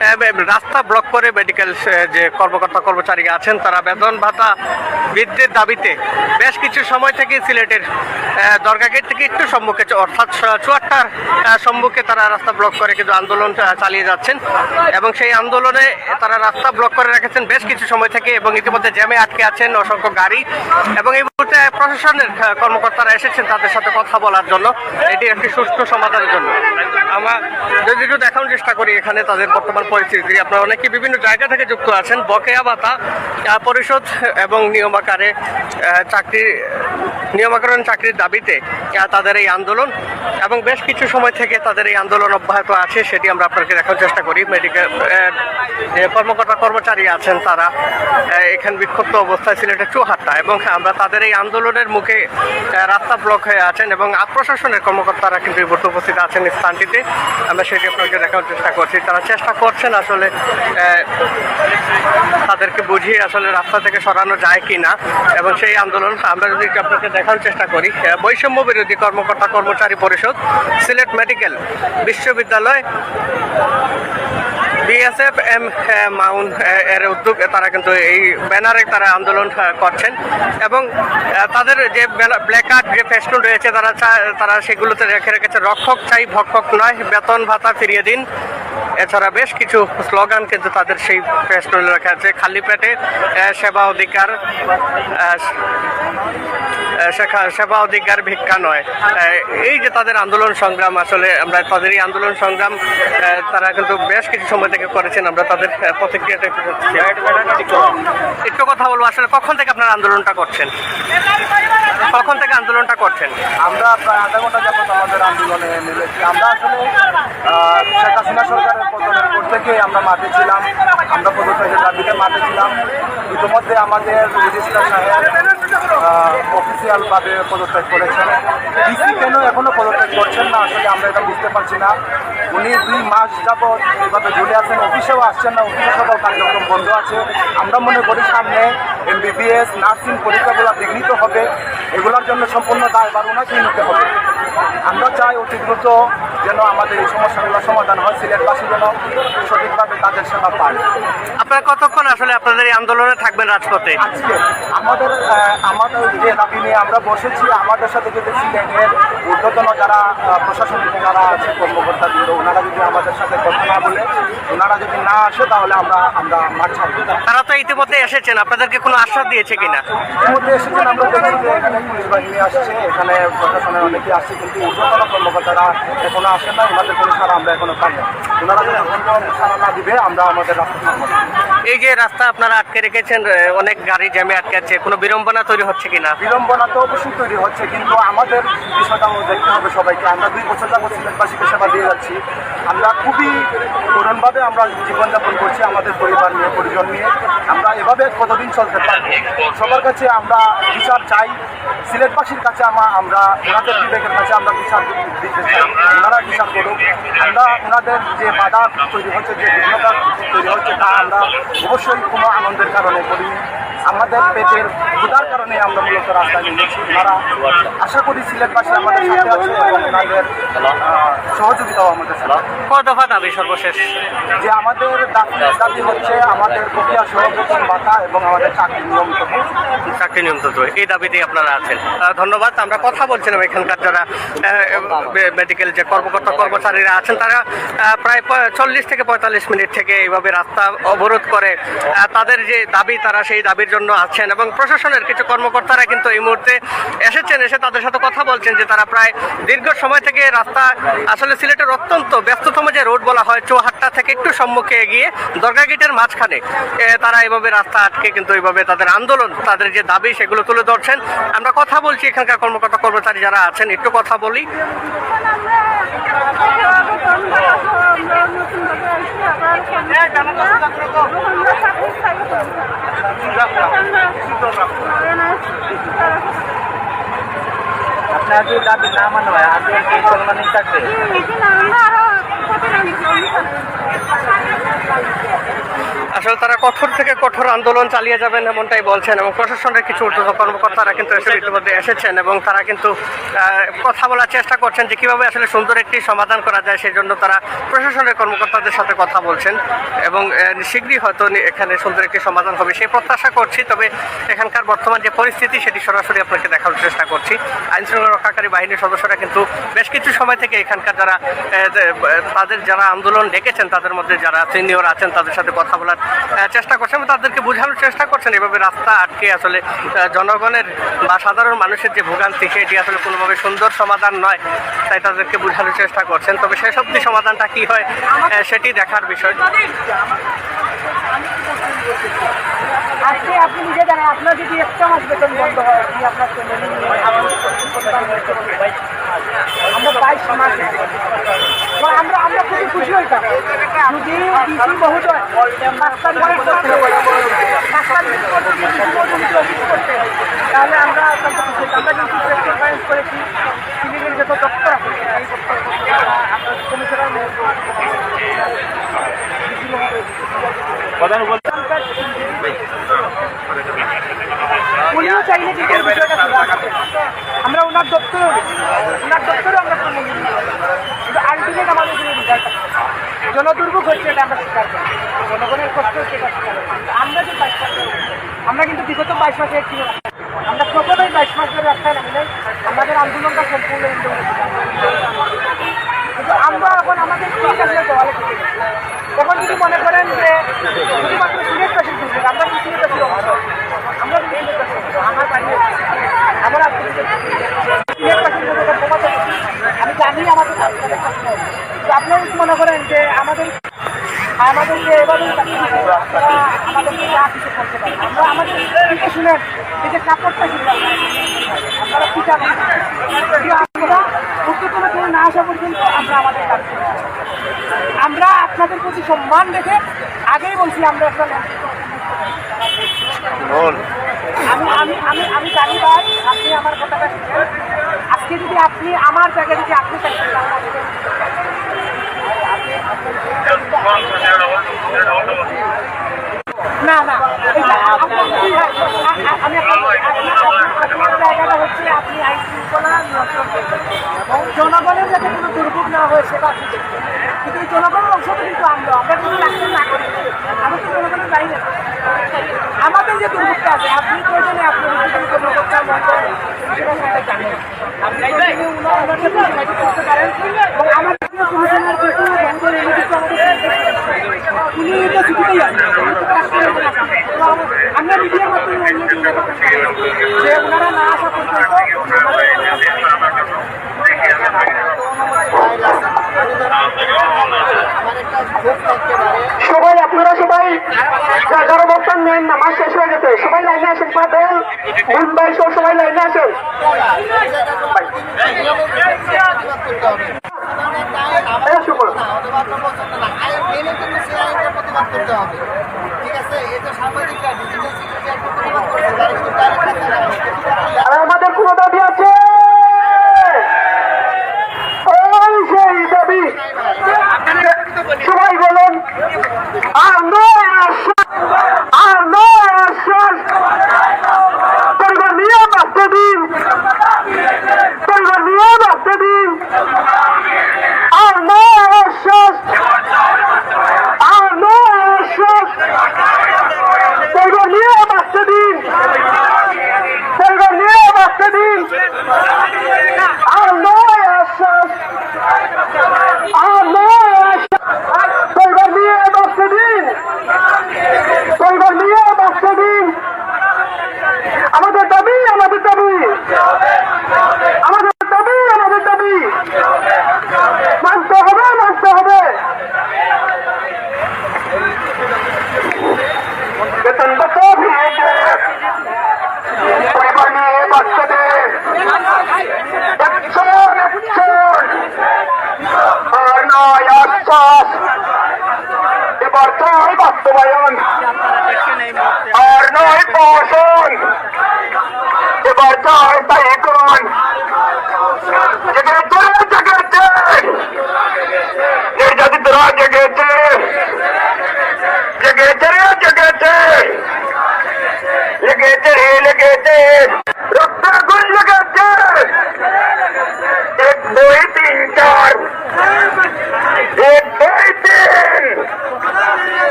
রাস্তা ব্লক করে মেডিকেল যে কর্মকর্তা কর্মচারী আছেন তারা বেতন ভাতা বৃদ্ধির দাবিতে বেশ কিছু সময় থেকে সিলেটের আহ, দরগা গেট থেকে একটু সম্মুখে অর্থাৎ চুয়াট্টার সম্মুখে তারা রাস্তা ব্লক করে কিন্তু আন্দোলন চালিয়ে যাচ্ছেন। এবং সেই আন্দোলনে তারা রাস্তা ব্লক করে রেখেছেন বেশ কিছু সময় থেকে এবং ইতিমধ্যে জ্যামে আটকে আছেন অসংখ্য গাড়ি। এবং এই মুহূর্তে প্রশাসনের কর্মকর্তারা এসেছেন তাদের সাথে কথা বলার জন্য। এটি একটি সুষ্ঠু সমাধানের জন্য। আমরা যদি একটু দেখানোর চেষ্টা করি এখানে তাদের বর্তমান পরিস্থিতি। আপনারা অনেকে বিভিন্ন জায়গা থেকে যুক্ত আছেন বকেয়া ভাতা পরিশোধ এবং নিয়মাকারে চাকরি নিয়মাকরণ চাকরির দাবিতে তাদের এই আন্দোলন এবং বেশ কিছু সময় থেকে তাদের এই আন্দোলন অব্যাহত আছে, সেটি আমরা আপনাকে দেখানোর চেষ্টা করি। মেডিকেল কর্মকর্তা কর্মচারী আছেন তারা এখানে বিক্ষুব্ধ অবস্থায় ছিল সিলেটের চুহাট্টা এবং আমরা তাদের এই আন্দোলনের মুখে রাস্তা ব্লক হয়ে আছেন এবং প্রশাসনের কর্মকর্তারা কিন্তু এই উপস্থিত আছেন স্থানটিতে। আমরা সেটি আপনাকে দেখার চেষ্টা করছি। তারা চেষ্টা করছেন আসলে তাদেরকে বুঝিয়ে আসলে রাস্তা থেকে সরানো যায় কি না এবং সেই আন্দোলন আমরা যদি আপনাকে দেখানোর চেষ্টা করি। বৈষম্য বিরোধী কর্মকর্তা কর্মচারী পরিষদ, সিলেট মেডিকেল বিশ্ববিদ্যালয়, বিএসএফ, এম মাউন্ট এর উদ্যোগ তারা কিন্তু এই ব্যানারে তারা আন্দোলন করছেন। এবং তাদের যে ব্ল্যাক কার্ড যে ফেস্টুন রয়েছে, তারা তারা সেগুলোতে রেখে রেখেছে, রক্ষক চাই, ভক্ষক নয়, বেতন ভাতা ফিরিয়ে দিন। এছাড়া বেশ কিছু স্লোগান কিন্তু তাদের সেই ফেস্টুনে লেখা আছে। খালি পেটে সেবা অধিকার সেবা অধিকার ভিক্ষা নয়। এই যে তাদের আন্দোলন সংগ্রাম, আসলে আমরা তাদের এই আন্দোলন সংগ্রাম তারা কিন্তু বেশ কিছু সময় থেকে করেছেন, আমরা তাদের প্রতিক্রিয়াটা একটু কথা বলব, আসলে কখন থেকে আপনারা আন্দোলনটা করছেন? কখন থেকে আন্দোলনটা করছেন? আমরা প্রায় আধা ঘণ্টা যাবত আমাদের আন্দোলনে মিলেছি আমরা আসলে শেখ হাসিনা সরকারের পতনের পর থেকে আমরা মাঠে ছিলাম। আমরা পদত্যাগের দাবিতে মাঠে ছিলাম। ইতিমধ্যে আমাদের রেজিস্ট্রার সাহেব অফিসিয়ালভাবে পদত্যাগ করেছেন। ডিসি কেন এখনও পদত্যাগ করছেন না? আসলে আমরা এটা বুঝতে পারছি না। উনি দুই মাস যাবৎ এভাবে ঝুলে আছেন অফিসেও আসছেন না অফিসে সকল কার্যক্রম বন্ধ আছে। আমরা মনে করি সামনে এমবিবিএস নার্সিং পরীক্ষাগুলো বিঘ্নিত হবে। এগুলোর জন্য সম্পূর্ণ দায় দায়ভার ওনাকেই নিতে হবে। আমরা চাই অতি দ্রুত যেন আমাদের এই সমস্যাগুলো সমাধান হয় সিলেটবাসী যেন সঠিকভাবে তাদের সেবা পায়। আপনারা কতক্ষণ আসলে আপনাদের এই আন্দোলনে থাকবেন রাজপথে? আজকে আমাদের আমাদের যে দাবি নিয়ে আমরা বসেছি আমাদের সাথে যদি সিলেটের ঊর্ধ্বতন যারা প্রশাসনিক যারা আছে কর্মকর্তা বৃন্দ ওনারা যদি আমাদের সাথে কথা না বলে ওনারা যদি না আসে তাহলে আমরা আমরা মাঠ ছাড়বো। তারা তো ইতিমধ্যে এসেছেন আপনাদেরকে কোনো আশ্বাস দিয়েছে কিনা? ইতিমধ্যে এসেছেন আমরা দেখি যে এখানে পুলিশ বাহিনী আসছে এখানে প্রশাসনের অনেকে আসছে কিন্তু ঊর্ধ্বতন কর্মকর্তারা এখনও আসে না ওনাদের কোনো সারা আমরা এখনও পাই না ওনারা যখন সারা না দিবে আমরা আমাদের রাস্তা এই যে রাস্তা আপনারা আটকে রেখেছেন অনেক গাড়ি জ্যামে আটকে আছে। কোনো বিড়ম্বনা তৈরি হচ্ছে কিনা? বিড়ম্বনা তো অবশ্যই তৈরি হচ্ছে, কিন্তু আমাদের বিষয়টাও দেখতে হবে সবাইকে। আমরা দুই বছর যাবত সিলেটবাসীকে সেবা দিয়ে যাচ্ছি। আমরা খুবই করুণভাবে আমরা জীবনযাপন করছি আমাদের পরিবার নিয়ে, পরিজন নিয়ে। আমরা এভাবে কতদিন চলতে পারি সবার কাছে আমরা বিচার চাই। সিলেটবাসীর কাছে আমা আমরা, ওনাদের বিবেকের কাছে আমরা বিচার দিতে চাই। ওনারা বিচার করুক। আমরা ওনাদের যে বাধা তৈরি হচ্ছে যে বিঘ্নতা তৈরি হচ্ছে তা আমরা অবশ্যই কোনো আনন্দের কারণে করি আমাদের পেটের ক্ষুধার কারণে আমরা মূলত রাস্তায় নেমেছি। ওনারা আশা করি সিলেটবাসী আমাদের সাথে আছে এবং আহ, সহযোগিতাও আমাদের সাথে দফা দাবি সর্বশেষ? যে আমাদের দাবি হচ্ছে আমাদের প্রক্রিয়া সহযোগী ভাতা এবং আমাদের চাকরি নিয়মিত করা। চাকরি নিয়ন্ত্রিত এই দাবিতেই আপনারা আছেন। ধন্যবাদ। আমরা কথা বলছিলাম এখানকার যারা মেডিকেল যে কর্মকর্তা কর্মচারীরা আছেন তারা প্রায় চল্লিশ থেকে পঁয়তাল্লিশ মিনিট থেকে এইভাবে রাস্তা অবরোধ করে। তাদের যে দাবি, তারা সেই দাবির জন্য আছেন এবং প্রশাসনের কিছু কর্মকর্তারা কিন্তু এই মুহূর্তে এসেছেন, এসে তাদের সাথে কথা বলছেন যে তারা প্রায় দীর্ঘ সময় থেকে রাস্তা আসলে সিলেটের অত্যন্ত ব্যস্ততম যে রোড বলা হয়, চৌহাট্টা থেকে একটু সম্মুখে এগিয়ে দরগা গেটের মাঝখানে তারা এইভাবে রাস্তা আটকে কিন্তু এইভাবে তাদের আন্দোলন, তাদের যে দাবি সেগুলো তুলে ধরছেন। আমরা কথা বলছি এখানকার কর্মকর্তা কর্মচারী যারা আছেন, একটু কথা বলি। আপনার যদি দাবি না মানা হয় আপনি কি সম্মানিত থাকবে আসলে তারা কঠোর থেকে কঠোর আন্দোলন চালিয়ে যাবেন এমনটাই বলছেন এবং প্রশাসনের কিছু ঊর্ধ্বতন কর্মকর্তারা কিন্তু ইতিমধ্যে এসেছেন এবং তারা কিন্তু কথা বলার চেষ্টা করছেন যে কীভাবে আসলে সুন্দর একটি সমাধান করা যায় সেই জন্য তারা প্রশাসনের কর্মকর্তাদের সাথে কথা বলছেন এবং শীঘ্রই হয়তো এখানে সুন্দর একটি সমাধান হবে সেই প্রত্যাশা করছি। তবে এখানকার বর্তমান যে পরিস্থিতি সেটি সরাসরি আপনাকে দেখানোর চেষ্টা করছি। আইন শৃঙ্খলা রক্ষাকারী বাহিনীর সদস্যরা কিন্তু বেশ কিছু সময় থেকে এখানকার যারা তাদের যারা আন্দোলন ডেকেছেন, তাদের মধ্যে যারা সিনিয়র আছেন, তাদের সাথে কথা বলার চেষ্টা করছেন এবং তাদেরকে বোঝানোর চেষ্টা করছেন এভাবে রাস্তা আটকে আসলে জনগণের বা সাধারণ মানুষের যে ভোগান্তি সেটি আসলে কোনোভাবে সুন্দর সমাধান নয়, তাই তাদেরকে বোঝানোর চেষ্টা করছেন তবে শেষ অব্দি সমাধানটা কি হয় সেটি দেখার বিষয় আপনি নিজে জানেন, আপনার যদি একটা মাস বেতন বন্ধ হয়। আমরা তো আমরা আমরা খুবই খুশি হইতাম যদি ডিসি মহোদয় পাঁচটা মিনিট করতে পাঁচটা মিনিট করতে তাহলে আমরা অত্যন্ত খুশি উনিও চাইলে কিন্তু এই বিষয়টা সুরাহা করতে। আমরা ওনার দপ্তরে ওনার দপ্তরে আমরা কোনো মূল্য দিই না। কিন্তু আলটিমেট আমাদের কোনো রেজাল্ট জনদুর্ভোগ হচ্ছে এটা আমরা স্বীকার করি জনগণের কষ্ট হচ্ছে এটা স্বীকার করি কিন্তু আমরা যে বাইশ মাস ধরে- আমরা কিন্তু বিগত বাইশ মাসে একটি আমরা প্রথমেই বাইশ মাস ধরে রাস্তায় নামি নাই। আমাদের আন্দোলনটা সম্পূর্ণ কিন্তু আমরা এখন আমাদের ঠিক আসলে দেওয়ালে। তখন যদি মনে করেন যে শুধুমাত্র সিলেট সিলেটবাসীর দুর্যোগ আমরা কি সিলেটবাসীর অংশ আমরা আমার বাড়ি আমার সিলেটবাসীর মধ্যে একটা আমি জানি আমাদের কাছে আপনারা মনে করেন যে আমাদের আমাদেরকে এভাবেই চাকরি দিতে আমরা আমাদের দিকে এই যে কাপড়টা আপনারা আমরা উচ্চতম না আসা পর্যন্ত আমরা আমাদের কাজ আমরা আপনাদের প্রতি সম্মান রেখে আগেই বলছি আমরা একটা আমি আমি আমি আমি জানি ভাই আপনি আমার কথাটা আজকে যদি আপনি আমার জায়গায় যদি আপনি তাহলে আমাদের- না না। আমি আপনার- আপনি- আপনি- জায়গাটা হচ্ছে আপনি আইন শৃঙ্খলা নিয়ন্ত্রণ করবেন। এবং জনগণের যাতে কোনো দুর্ভোগ না হয়, সেটা আপনি কিন্তু এই জনগণের অংশ কিন্তু আমরা আমরা কিন্তু না করি আমি তো জনগণের বাইরে। আমাদের যে দুর্ভোগটা আছে, আপনি প্রয়োজনে উদ্যোগী কর্মকর্তা মন্ডল সেটা আপনি ওনার করতে পারেন এবং আমার প্রিয় কমিশনার কিন্তু বেঙ্গল এনে কিন্তু আমাদের উনি তো ছুটিতেই আছেন উনি তো কাজ করে আছেন। তো আমরা মিডিয়ার মাধ্যমে অন্য চিন্তা করতে যে ওনারা না আসা পর্যন্ত সবাই আপনারা সবাই এগারো বছর নেন নামাজ শেষ হয়ে গেছে। সবাই লাইনে আসেন পাবেন মুম্বাই সহ সবাই লাইনে আসেন। এই শুভ। আমাদের কোনো আছে। সবাই বলুন আর নয় আশ্বাস আর নয় আশ্বাস পরিবার নিয়ে বাঁচতে দিন পরিবার নিয়ে বাঁচতে দিন আর নয় আশ্বাস আর নয় আশ্বাস পরিবার নিয়ে বাঁচতে দিন পরিবার নিয়ে বাঁচতে দিন আর নয় আশ্বাস আর নয় আশ্বাস পরিবার নিয়ে বাঁচতে দিন পরিবার নিয়ে বাঁচতে দিন আমাদের দাবি আমাদের দাবি আমাদের দাবি আমাদের দাবি মানতে হবে মানতে হবে বেতন বাঁচো পরিবার নিয়ে বাচ্চাদের একশো একশো আর নয় আশ্বাস এবার চাই বাস্তবায়ন আর নয়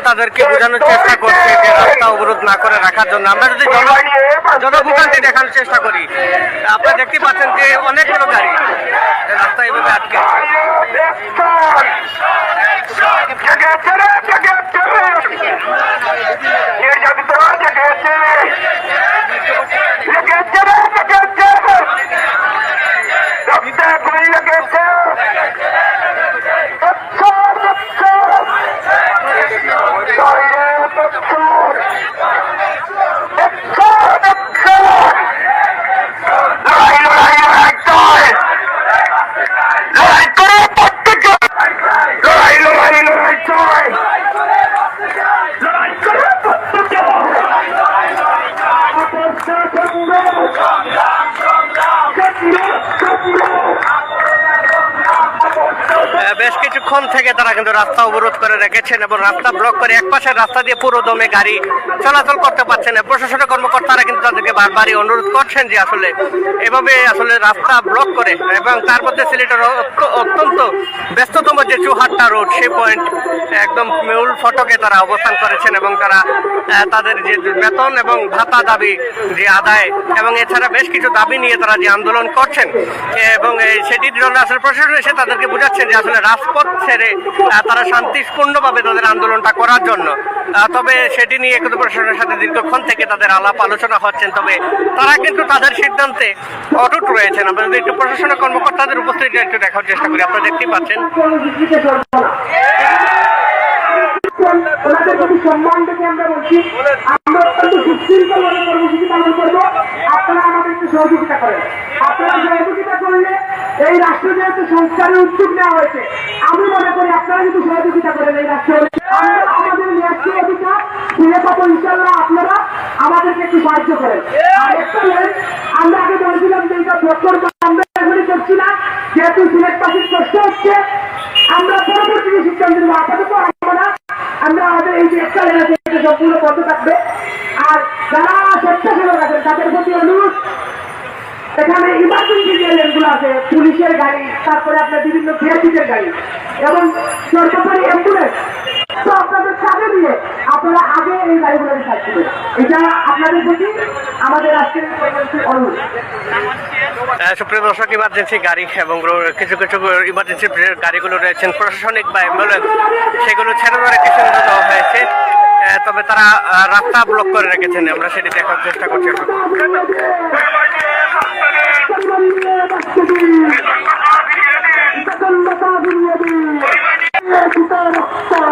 তাদেরকে বোঝানোর চেষ্টা করছে যে রাস্তা অবরোধ না করে রাখার জন্য আমরা যদি জন- জনভোগান্তি দেখানোর চেষ্টা করি, আপনারা দেখতে পাচ্ছেন যে অনেকগুলো গাড়ি রাস্তা এভাবে আটকে আছে। কিছুক্ষণ থেকে তারা কিন্তু রাস্তা অবরোধ করে রেখেছেন এবং রাস্তা ব্লক করে এক পাশের রাস্তা দিয়ে পুরো দমে গাড়ি চলাচল করতে পারছে না। প্রশাসনের কর্মকর্তারা কিন্তু তাদেরকে বারবারই অনুরোধ করছেন যে আসলে এভাবে আসলে রাস্তা ব্লক করে এবং তার মধ্যে সিলেটের অত্যন্ত ব্যস্ততম যে চৌহাট্টা রোড সেই পয়েন্ট একদম মূল ফটকে তারা অবস্থান করেছেন এবং তারা তাদের যে বেতন এবং ভাতা দাবি যে আদায় এবং এছাড়া বেশ কিছু দাবি নিয়ে তারা যে আন্দোলন করছেন এবং সেটির জন্য আসলে প্রশাসন এসে তাদেরকে বোঝাচ্ছেন যে আসলে রাজপথ ছেড়ে তারা শান্তিপূর্ণভাবে তাদের আন্দোলনটা করার জন্য তবে সেটি নিয়ে কিন্তু প্রশাসনের সাথে দীর্ঘক্ষণ থেকে তাদের আলাপ আলোচনা হচ্ছেন, তবে তারা কিন্তু তাদের সিদ্ধান্তে অটুট রয়েছেন। আমরা যদি একটু প্রশাসনের কর্মকর্তাদের উপস্থিতি একটু দেখার চেষ্টা করি, আপনারা দেখতেই পাচ্ছেন ওনাদের প্রতি সম্মান আমরা বলছি, আমরা অত্যন্ত সুশৃঙ্খল ভাবে কর্মসূচি পালন করব। আপনারা আমাদেরকে সহযোগিতা করেন। আপনারা সহযোগিতা করলে এই রাষ্ট্র যেহেতু সংস্কারের উদ্যোগ নেওয়া হয়েছে, আমি মনে করি আপনারা যদি সহযোগিতা করেন এই রাষ্ট্র। আমাদের ন্যায্য অধিকার ফিরে পাবো ইনশাল্লাহ আপনারা আমাদেরকে একটু সাহায্য করেন। আর একটা আমরা আগে বলেছিলাম যে এটা বছর আমরা এখনই করছি না যেহেতু সিলেটবাসীর কষ্ট হচ্ছে আমরা পরবর্তী সিদ্ধান্ত নেব আপাতত আমরা আমরা আমাদের এই যে একটা লেখা এটা সম্পূর্ণ বন্ধ থাকবে আর যারা স্বেচ্ছাসেবক আছেন তাদের প্রতি অনুরোধ এখানে ইমার্জেন্সি যে লেনগুলো আছে পুলিশের গাড়ি তারপরে আপনার বিভিন্ন বিআরপিদের গাড়ি সরকারি অ্যাম্বুলেন্স তো আপনাদের সাথে দিয়ে আপনারা আগে এই গাড়িগুলোকে থাকবেন এটা আপনাদের প্রতি আমাদের আজকের অনুরোধ। সুপ্রিয় দর্শক ইমার্জেন্সি গাড়ি এবং কিছু কিছু ইমার্জেন্সি গাড়িগুলো রয়েছেন প্রশাসনিক বা অ্যাম্বুলেন্স সেগুলো ছেড়ে কিছু দেওয়া হয়েছে। তবে তারা রাস্তা ব্লক করে রেখেছেন আমরা সেটি দেখার চেষ্টা করছি লড়াই Yeah,